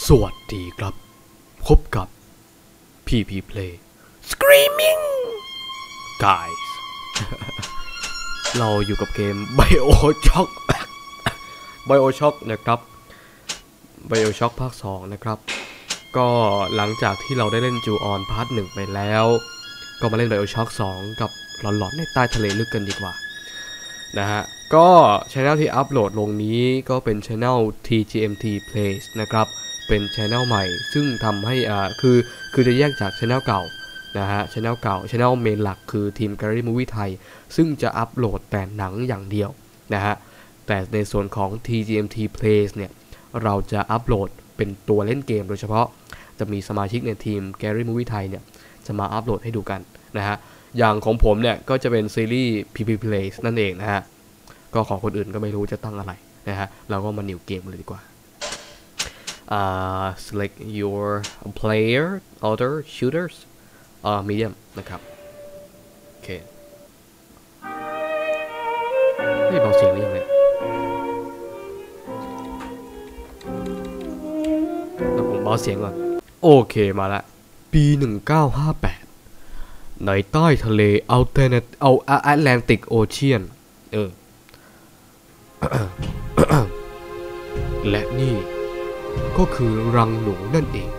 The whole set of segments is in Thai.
สวัสดีครับพบกับ PP Play Screaming Guys เราอยู่กับเกม BioShock BioShock นะครับ BioShock ภาค 2 นะครับ ก็หลังจากที่เราได้เล่นจูออนพาร์ทหนึ่งไปแล้ว ก็มาเล่น BioShock 2 กับหลอนๆในใต้ทะเลลึกกันดีกว่า นะฮะ ก็ช anel ที่อัปโหลดลงนี้ก็เป็นช anel TGMT Plays นะครับ เป็นช anel ใหม่ ซึ่งทำให้อ่าคือคือจะแยกจากช anel เก่านะฮะช anel เก่าช anel เมนหลักคือทีม Gallery Movie ไทย ซึ่งจะอัปโหลดแต่หนังอย่างเดียวนะฮะแต่ในส่วนของ TGMT Plays เนี่ยเราจะอัปโหลดเป็นตัวเล่นเกมโดยเฉพาะจะมีสมาชิกในทีม Gallery Movie ไทยเนี่ยจะมาอัปโหลดให้ดูกันนะฮะอย่างของผมเนี่ยก็จะเป็นซีรีส์ PP Plays นั่นเองนะฮะก็ของคนอื่นก็ไม่รู้จะตั้งอะไรนะฮะเราก็มานิวเกมเลยดีกว่า uh, select your player order shooters uh, medium นะครับ โอเคนี่เบาเสียงหรือยังเนี่ยแล้วผมเบาเสียงก่อน โอเคมาละ ปี 1958 ในใต้ทะเลอัลเทเนตเอาแอตแลนติกโอเชียน เออ และนี่ ก็คือรังหนูนั่นเอง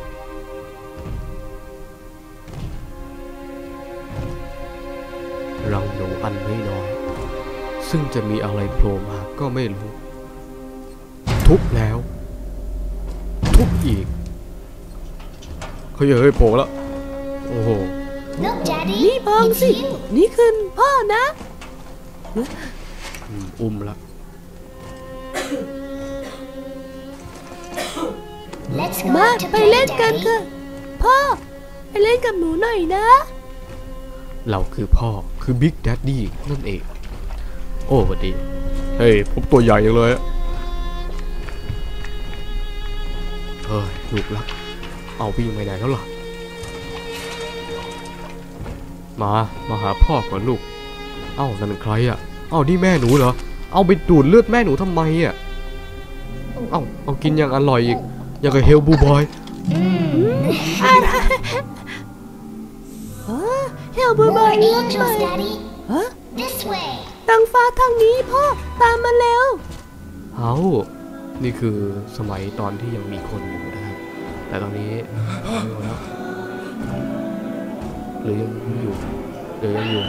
รังหนูอันไม่น้อย ซึ่งจะมีอะไรโผล่มาก็ไม่รู้ ทุบแล้ว ทุบอีกเฮ้ยเฮ้ยโผล่แล้ว โอ้โห Look, Daddy. นี่มองสิ It's you. นี่คือพ่อนะอืมอุ้มแล้ว มา out to ไป play, เล่นกัน Daddy. ค่ะพ่อ ไปเล่นกับหนูหน่อยนะ เราคือพ่อคือบิ๊กแดดดี้นั่นเอง โอ้สวัสดี เฮ้ยผมตัวใหญ่ยังเลยอะเฮ้ยลูกรัก เอาวิ่งไปไหนแล้วล่ะ มา มาหาพ่อก่อนลูก เอ้านั่นใครอะ เอ้านี่แม่หนูเหรอ เอาไปดูดเลือดแม่หนูทำไมอะ เอ้าเอากินอย่างอร่อยอีก อย่างกับเฮลบูบอยเออเฮลบูบอ More ยเลี้ยง angels, ใหม่ Daddy. ฮะ This way. ตังฟ้าทางนี้พ่อ ตามมาเร็วเอานี่คือสมัยตอนที่ยังมีคนอยู่นะครับ แต่ตอนนี้ไม่อยู่แล้วหรือยังอยู่หรือยังอยู่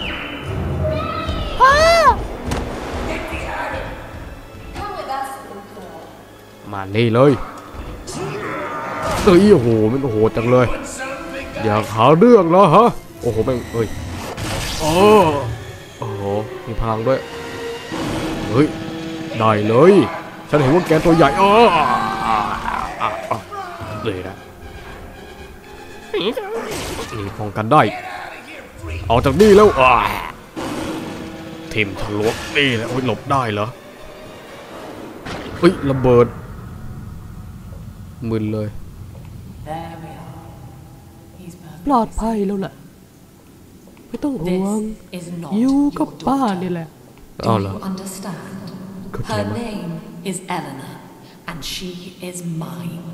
พ่อมานี่เลย เอ้ยโอ้โหมันโหดจังเลยอยากหาเรื่องแล้วฮะโอ้โหแม่งเอ้ยโอ้โอ้โหมีพลังด้วยเฮ้ยได้เลย ฉันเห็นว่าแกตัวใหญ่อ้อเลยนะนี่ป้องกันได้ออกจากนี่แล้วอ่าทิมทะลวงนี่แหละโอ้ยหลบได้เหรอเฮ้ยระเบิดมึนเลย ปลอดภัยแล้วล่ะไม่ต้องห่วง This is not อยู่กับ your ป้า daughter. นี่แหละ Do เอาเหรอ you understand? เข้าใจ Her ไหม name is Eleanor, and she is mine.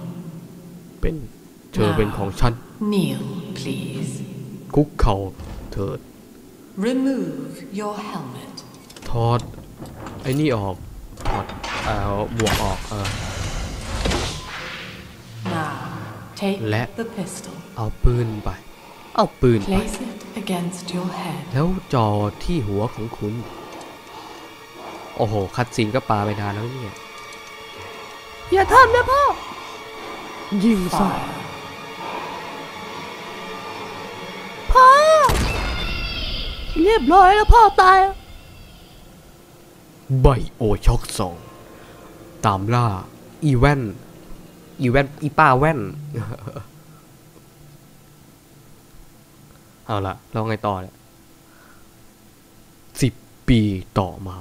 เป็นเธอเป็นของฉัน Kneel, please. คุกเข่าเถิด Remove your helmet. ถอดไอ้นี่ออกถอดเอาหมวกออกเออ take Let- the pistol. เอาปืนไป เอาปืนไป Place it against your head. แล้วจอที่หัวของคุณ โอ้โห คัดซีนก็ปาไปนานแล้วเนี่ย อย่าทำนะพ่อ ยิงซะ Fire. พ่อ เรียบร้อยแล้วพ่อตายไบโอช็อกสอง ตามล่า อีแวน อีแว่นอีป้าแว่น เอาละเราไงต่อเนี่ยสิบปีต่อมา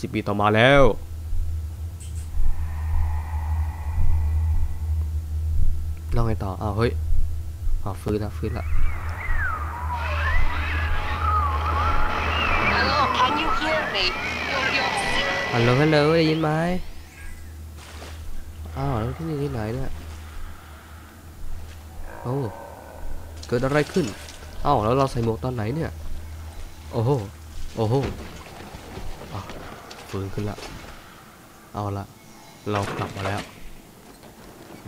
สิบปีต่อมาแล้ว เราไงต่ออ้าวเฮ้ยอ้าฟื้นละฟื้นละ Hello, can you hear me? You're, you're ฮัลโหลฮัลโหลได้ยินไหมอ้าวแล้วที่นี่ที่ไหนเนี่ยโอ้เกิดอะไรขึ้นอ้าวแล้วเราใส่หมวกตอนไหนเนี่ย โอ้โหโอ้โหฟื้นขึ้นละเอาละเรากลับมาแล้ว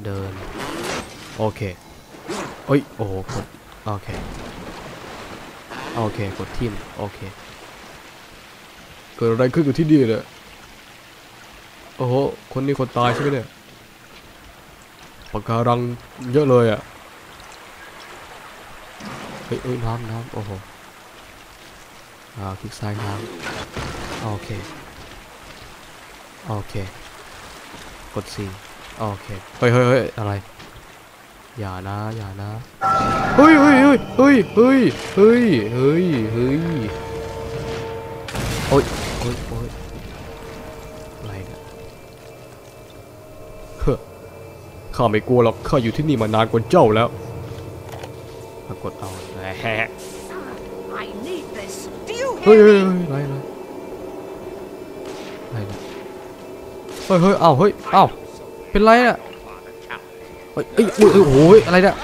เดิน โอเคเอ้ยโอ้โหกดโอเคโอเคกดทิมโอเคเกิดอะไรขึ้นกับที่นี่เนี่ย โอ้โห คนนี้คนตายใช่ไหมเนี่ยปากการังเยอะเลยอะ เฮ้ยเอ้ยน้ำน้ำโอ้โห อ่าคลิกซ้ายน้ำโอเค โอเค กด C โอเค เฮ้ยเฮ้ยเฮ้ยอะไร อย่านะ อย่านะ เฮ้ยเฮ้ยเฮ้ยเฮ้ยเฮ้ยเฮ้ยเฮ้ยเฮ้ยโอ้ยโอ้ยโอ้ย ข้าไม่กลัวหรอกข้าอยู่ที่นี่มานานกว่าเจ้าแล้วปรากฏเอาแหม I need this do you เฮ้ยเฮ้ยเฮ้ยอะไรอะไรอะไรเนี่ยเฮ้ยเฮ้ยเอ้าเฮ้ยเอ้าเป็นไรอะเฮ้ยเอ้ยอุ้ยเอ้ยโอ้ยอะไรเนี่ย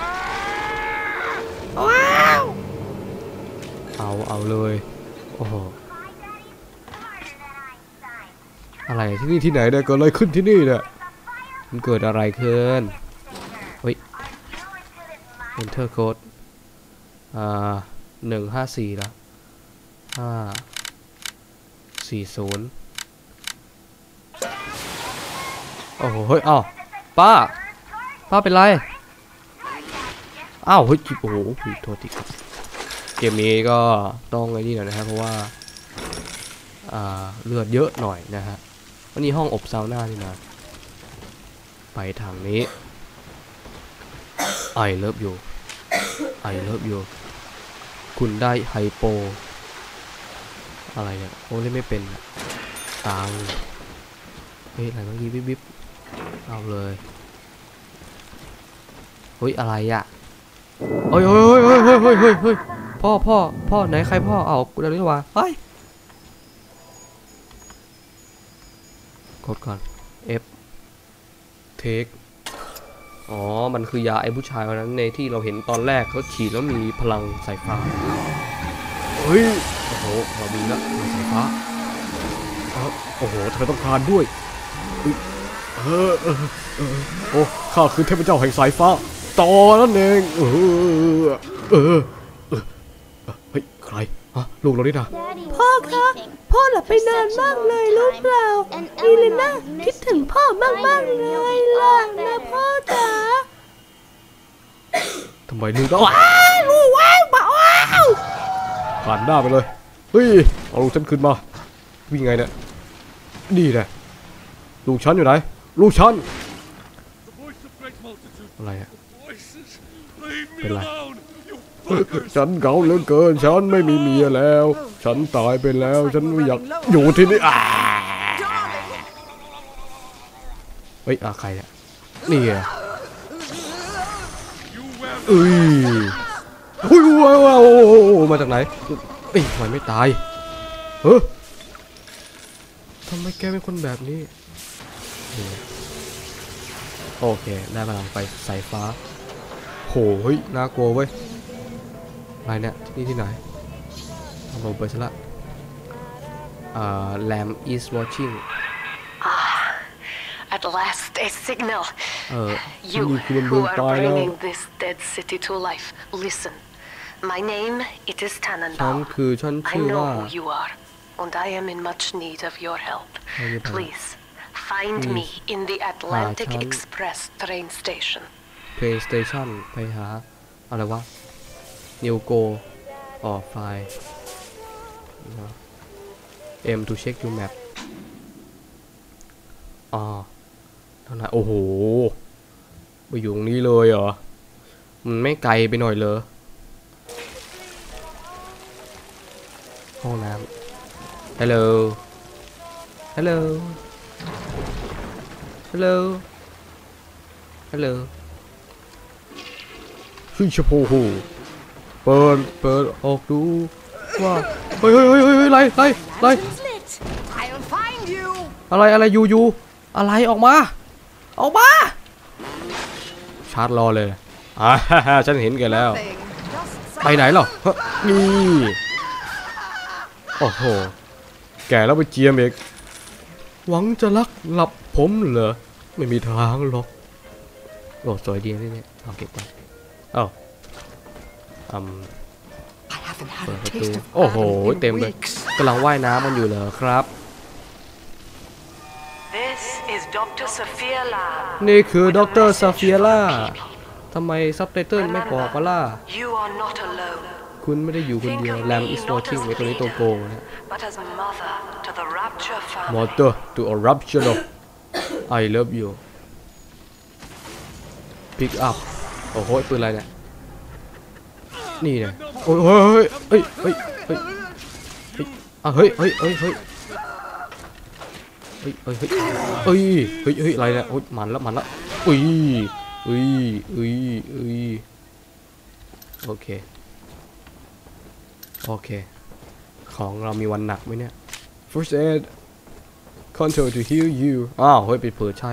เอาเอาเลยโอ้โหอะไรที่นี่ที่ไหนเนี่ยเกิดอะไรขึ้นที่นี่เนี่ย มันเกิดอะไรขึ้นเฮ้ย enter code อ่าหนึ่งห้าสี่แล้วห้าสี่ศูนย์โอ้โหเฮ้ยอ้าวป้า ป้าเป็นไร อ้าว เฮ้ย โอ้โหผิดโทษทีครับ เกมนี้ก็ต้องไอ้นี่หน่อยนะครับ เพราะว่า อ่า เลือดเยอะหน่อยนะฮะวันนี้ห้องอบซาวน่านี่นะ ไปทางนี้ไอเลิฟอยู่ไอเลิฟอยู่คุณได้ไฮโป อะไรเนี่ยโอ้เล่นไม่เป็นตังเฮ้ยอะไรเมื่อกี้วิบวิบเอาเลยเฮ้ยอะไรอะเฮ้ยเฮ้ยเฮ้ยเฮ้ยเฮ้ยเฮ้ยเฮ้ยพ่อพ่อพ่อไหนใครพ่อเอากูเดี๋ยวนี้ว่าเฮ้ยกดก่อน F take อ๋อ มันคือยาไอ้ผู้ชายคนนั้นในที่เราเห็นตอนแรกเขาฉีดแล้วมีพลังสายฟ้า เฮ้ย โอ้โห เรามีละมีสายฟ้าเอ้าโอ้โห เธอต้องการด้วยอุ๊ยเออเออเออโอ้ ข้าคือเทพเจ้าแห่งสายฟ้า ต่อนั่นเอง เออ เออเออเฮ้ย ใคร ฮะ ลูกเราดินะ Daddy พ่อ was คะ sleeping. พ่อหลับไปนานมากเลยรู้เปล่าอีเลน่าคิดถึงพ่อมากๆเลยล่ะนะพ่อจ๋าทำไมลูกต้องว้าวลูกว้าวบ้าว้าวผ่านหน้าไปเลยเฮ้ยเอาลูกฉันขึ้นมาวิ่งไงเนี่ยนี่แหละลูกฉันอยู่ไหนลูกฉันอะไรอะเป็นไรฉันเหงาเหลือเกินฉันไม่มีเมียแล้ว ฉันตายไปแล้ว ฉันไม่อยากอยู่ที่นี่อ่าเฮ้ยอะใครเนี่ยนี่ไงเอ้ยอุ้ยว้าวว้าวมาจากไหนเอ้ยทำไมไม่ตายเฮ้ยทำไมแกเป็นคนแบบนี้นี่โอเค ได้พลังไฟสายฟ้า โหเฮ้ยน่ากลัวเว้ยอะไรเนี่ยที่นี่ที่ไหน เอาลงไปซะละอ่า Lamb is watching At last, a signal. เออที่ You นี่คือมันเมื who อง are ตายแล้ว bringing this dead city to life, listen. My name, it is ฉัน Tannenbaum. คือฉัน I ชื่อว่า know who you are, and I am in much need of your help. Hayır, bana. Please, find me in the Atlantic sen- Express train station. PlayStation ไปหา อะไรวะ New Go ออกไฟล์ M to check your map อ๋อเท่านั้นโอ้โห ไปอยู่ตรงนี้เลยเหรอ มันไม่ไกลไปหน่อยเลยห้องน้ำ Hello Hello Hello Hello เฮ้ยชโพโหเปิด เปิด ออกดู ว่า เฮ้ยเฮ้ยเฮ้ยเฮ้ยไล่ไล่ไล่ I'll find you อะไรอะไรยูยูอะไรออกมาออกมาชาร์จรอเลยอ่าฉันเห็นแกันแล้ว ไปไหนหรอเฮ้ยนี่โอ้โหแก่แล้วไปเจียมเอกหวังจะลักหลับผมเหรอไม่มีทางหรอกโอ้สวยดีนะเนี่ยเอาเก็บไปเอ้าอืม I haven't had เปิด a ประตู taste of โอ้โห Adam in เต็มเลย weeks. กำลังว่ายน้ำมันอยู่เหรอครับ This is Dr. Sophia Lab. นี่คือดรซาเฟียล่าทำไมซับไตเติลไม่บอกมาล่ะ You are not alone, คุณไม่ได้อยู่คนเดียวแรมอิสวอชิงไว้ตัวนี้ตัวโกงนะ but as mother to the Rapture มอ family. เตอร์ to a rupture of I love you pick up โอ้โหปืนอะไรเนี่ย นี่เนี่ย โอ้ยเฮ้ยเฮ้ยเฮ้ยเฮ้ยเฮ้ยอะเฮ้ยเฮ้ยเฮ้ยเฮ้ยเฮ้ยเฮ้ยเฮ้ยเฮ้ยเฮ้ยเฮ้ยอะไรเนี่ยโอ้ยมันละมันละอุ้ยอุ้ยอุ้ยอุ้ยโอเคโอเค ของเรามีวันหนักไหมเนี่ย first aid control to heal you อ้าวเฮ้ยไปเปิดใช้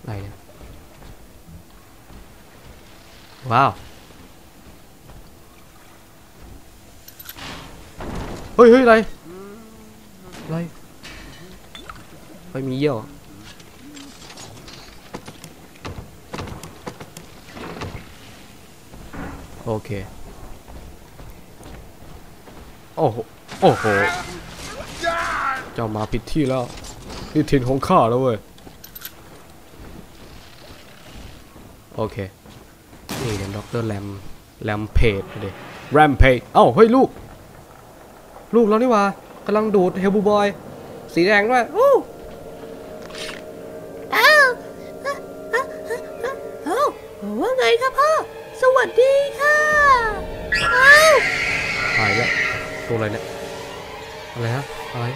อะไรเนี่ย ว้าว เฮ้ยเฮ้ยอะไร อะไรไม่มีเยี่ยวโอเค โอ้โห โอ้โห เจ้ามาผิดที่แล้วนี่ถิ่นของข้าแล้วเว้ย โอเค นี่เนี่ยด็อกเตอร์แรมแรมเพจเลยแรมเพจเอ้าเฮ้ยลูก ลูกเรานี่หว่ากำลังดูดเฮลบูบอย สีแดงด้วยอู้อ้าวอ้าวอ้าวอ้าวว่าไงครับพ่อ สวัสดีค่ะอ้าวหายแล้วตัวอะไรเนี่ยอะไรฮะอะไร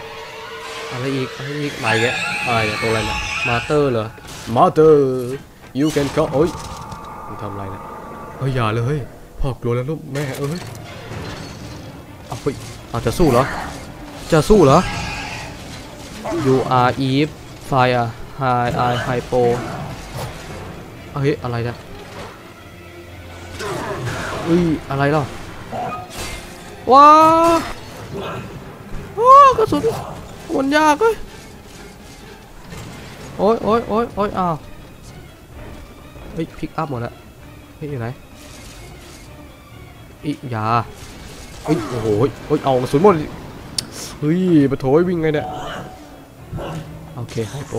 อะไรอีกอะไรอีกมาอีกแล้วอะไรเนี่ยตัวอะไรเนี่ยมาเตอร์เหรอมาเตอร์ you can go โอ้ยมึงทำอะไรเนี่ย เฮ้ยอย่าเลยเฮ้ยพ่อกลัวแล้วลูกแม่เอ้ยเอาเฮ้ยเอาจะสู้เหรอ จะสู้เหรอ you are Eve fire high I hypo เฮ้ยอะไรนี่ยเฮ้ยอะไรเล่ะว้าโอ้กระสุนมันยากเอ้ยโอ้ยโอ้ยโอ้ยโอ้ยอ้าวเฮ้ยพิกอัพหมดแล้วเฮ้ยอยู่ไหน อียาเฮ้ยโอ้โหเฮ้ยเอากระสุนหมดเฮ้ยปะโถยวิ่งไงเนี่ยโอเคไฮโป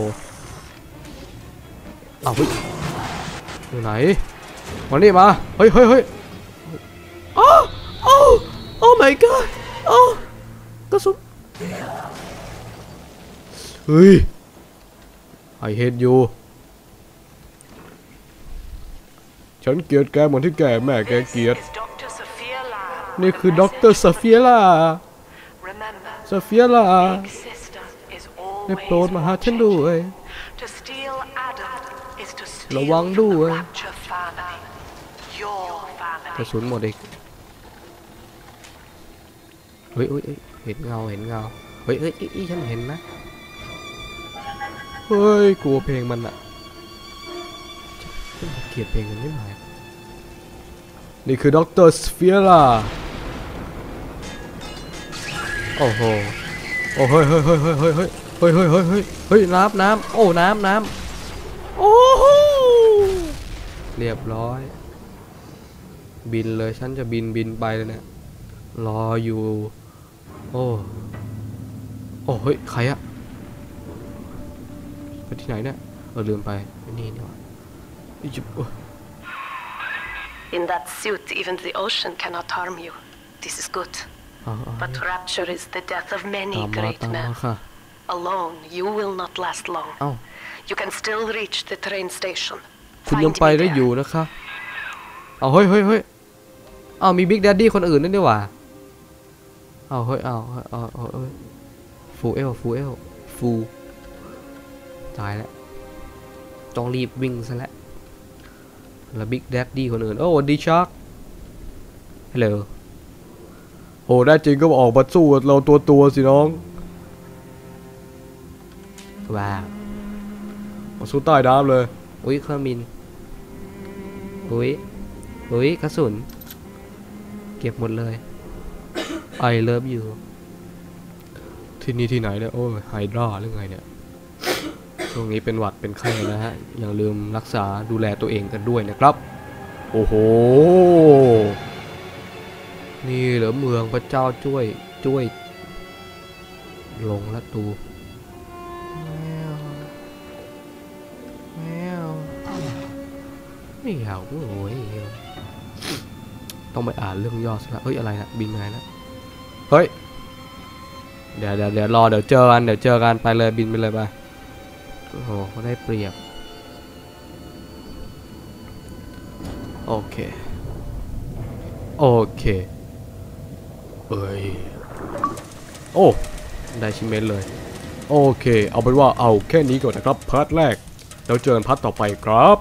เอาเฮ้ยอยู่ไหนมานี่มาเฮ้ยเฮ้ยเฮ้ยอ้าวอ้าว Oh my god โอ้กระสุนเฮ้ย I hate you ฉันเกลียดแกเหมือนที่แกแม่แกเกลียด นี่คือด็อกเตอร์ซาเฟียล่า Remember, ซาเฟียล่า Big Sister is ได้ always โปรดมาหาฉัน watching. ด้วย To steal Adam is to ระ steal วัง from ด้วย the Rapture family. Your กระ family. สุนหมดอีกเฮ้ยเฮ้ยเฮ้ยเห็นเงาเห็นเงาเฮ้ยเฮ้ยอีฉันเห็นนะเฮ้ยกลัวเพลงมันอะฉันเกลียดเพลงมันไม่ไหวนี่คือด็อกเตอร์สเฟียร่า โอ้โหโอ้เฮ้ยเฮ้ยเฮ้ยเฮ้ยเฮ้ยเฮ้ยเฮ้ยเฮ้ยเฮ้ยเฮ้ยเฮ้ยน้ำน้ำโอ้น้ำน้ำโอ้โหเรียบร้อย บินเลยฉันจะบินบินไปเลยเนี่ยรออยู่ โอ้โอ้เฮ้ยใครอะไปที่ไหนเนี่ยเออลืมไปนี่นี่ว่าอีจิป In that suit, even the ocean cannot harm you. This is good. เอาเอา But rapture is the death of ตา many มมา great ตามมา men. ค่ะ Alone, you will not last long. เอ้า You can still reach the train station. คุณ Find ยังไป me ได้ there. อยู่นะคะ เอาเฮ้ยเฮ้ยเฮ้ยเอามีบิ๊กแดดดี้คนอื่นนั่นดีกว่า เอาเฮ้ยเอาเอาเอาเอาเอ้ยฟูเอลฟูเอลฟูตายแล้วต้องรีบวิ่งซะแล้วแล้วบิ๊กแดดดี้คนอื่น โอ้สวัสดีชาร์กฮัลโหล โอ้ได้จริงก็ออกมาสู้กับเราตัวตัวๆสิน้องว้าวมาสู้ใต้น้ำเลย อุ้ยเครื่องบิน อุ้ยอุ้ยกระสุน เก็บหมดเลยไอเลิฟอยู่ ที่นี่ที่ไหนเนี่ย โอ้ยไฮดราหรือไงเนี่ย ช่วงนี้เป็นหวัดเป็นไข้นะฮะ อย่าลืมรักษาดูแลตัวเองกันด้วยนะครับ โอ้โห นี่เหรอเมืองพระเจ้าช่วยช่วย ลงแล้วดูแมวแมวไม่เอาโอ้ยต้องไปอ่านเรื่องย่อสิละเฮ้ยอะไรนะบินมาแล้วเฮ้ยเดี๋ยวเดี๋ยวเดี๋ยวรอเดี๋ยวเจอกันเดี๋ยวเจอกันไปเลยบินไปเลยไปโอ้โหเขาได้เปรียบโอเค โอเค เอ้ยโอ้ ได้ชิมเมนต์เลย โอเค เอาเป็นว่าเอาแค่นี้ก่อนนะครับพาร์ทแรก แล้วเจอกันพาร์ทต่อไปครับ